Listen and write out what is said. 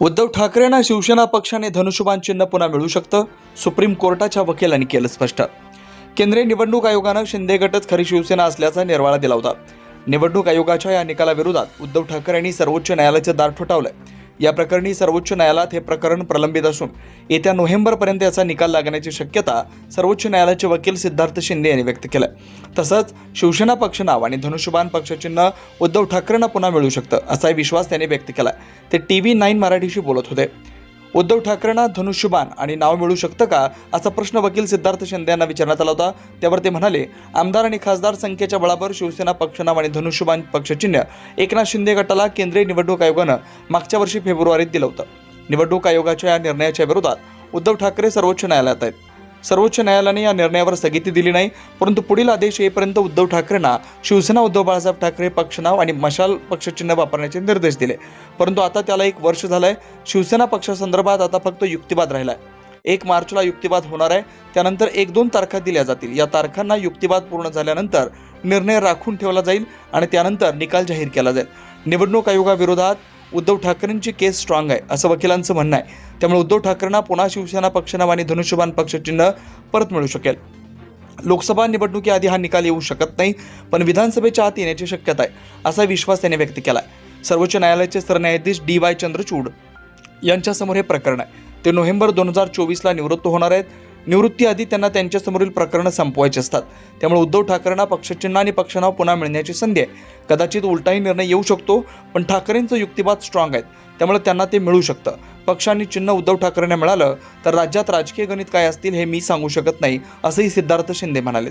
उद्धव ठाकरेंना शिवसेना पक्षाने धनुष्यबाण चिन्ह पुन्हा मिळू शकतं? सुप्रीम कोर्टाच्या वकिलांनी केलं स्पष्ट. केंद्रीय निवडणूक आयोगानं शिंदे गटच खरी शिवसेना असल्याचा निर्वाळा दिला होता. निवडणूक आयोगाच्या या निकालाविरोधात उद्धव ठाकरे यांनी सर्वोच्च न्यायालयाचं दार ठोठावलंय. या प्रकरणी सर्वोच्च न्यायालयात हे प्रकरण प्रलंबित असून येत्या नोव्हेंबरपर्यंत याचा निकाल लागण्याची शक्यता सर्वोच्च न्यायालयाचे वकील सिद्धार्थ शिंदे यांनी व्यक्त केलं तसंच शिवसेना पक्ष नाव आणि धनुष्यबाण पक्षचिन्ह उद्धव ठाकरेंना पुन्हा मिळू शकतं असाही विश्वास त्यांनी व्यक्त केला ते टी व्ही नाईन मराठीशी बोलत होते. उद्धव ठाकरेंना धनुष्यबाण आणि नाव मिळू शकतं का असा प्रश्न वकील सिद्धार्थ शिंदे यांना विचारण्यात आला होता. त्यावर ते म्हणाले आमदार आणि खासदार संख्येच्या बळावर शिवसेना पक्षनाव आणि धनुष्यबाण पक्षचिन्ह एकनाथ शिंदे गटाला केंद्रीय निवडणूक आयोगानं मागच्या वर्षी फेब्रुवारीत दिलं होतं. निवडणूक आयोगाच्या या निर्णयाच्या विरोधात उद्धव ठाकरे सर्वोच्च न्यायालयात आहेत. सर्वोच्च न्यायालयाने या निर्णयावर स्थगिती दिली नाही. परंतु पुढील आदेश येईपर्यंत उद्धव ठाकरेंना शिवसेना उद्धव बाळासाहेब ठाकरे पक्षनाव आणि मशाल पक्षचिन्ह वापरण्याचे निर्देश दिले. परंतु आता त्याला एक वर्ष झालंय. शिवसेना पक्षासंदर्भात आता फक्त युक्तिवाद राहिला आहे एक मार्चला युक्तिवाद होणार आहे. त्यानंतर एक दोन तारखा दिल्या जातील. या तारखांना युक्तिवाद पूर्ण झाल्यानंतर निर्णय राखून ठेवला जाईल आणि त्यानंतर निकाल जाहीर केला जाईल. निवडणूक आयोगाविरोधात उद्धव ठाकरेंची केस स्ट्रॉंग आहे असं वकिलांचं म्हणणं आहे. त्यामुळे उद्धव ठाकरेंना पुन्हा शिवसेना पक्षनाम आणि धनुष्यबाण पक्षचिन्ह परत मिळू शकेल. लोकसभा निवडणुकीआधी हा निकाल येऊ शकत नाही पण विधानसभेच्या आत येण्याची शक्यता आहे असा विश्वास त्याने व्यक्त केला आहे सर्वोच्च न्यायालयाचे सरन्यायाधीश डी वाय चंद्रचूड यांच्यासमोर हे प्रकरण आहे. ते नोव्हेंबर दोन हजार चोवीसला निवृत्त होणार आहेत. निवृत्तीआधी त्यांना त्यांच्यासमोरील प्रकरणं संपवायची असतात. त्यामुळे उद्धव ठाकरेंना पक्षचिन्ह आणि पक्षनाव पुन्हा मिळण्याची संधी आहे. कदाचित उलटाही निर्णय येऊ शकतो पण ठाकरेंचं युक्तिवाद स्ट्रॉंग आहेत. त्यामुळे त्यांना ते मिळू शकतं. पक्ष आणि चिन्ह उद्धव ठाकरेंना मिळालं तर राज्यात राजकीय गणित काय असतील हे मी सांगू शकत नाही असंही सिद्धार्थ शिंदे म्हणाले.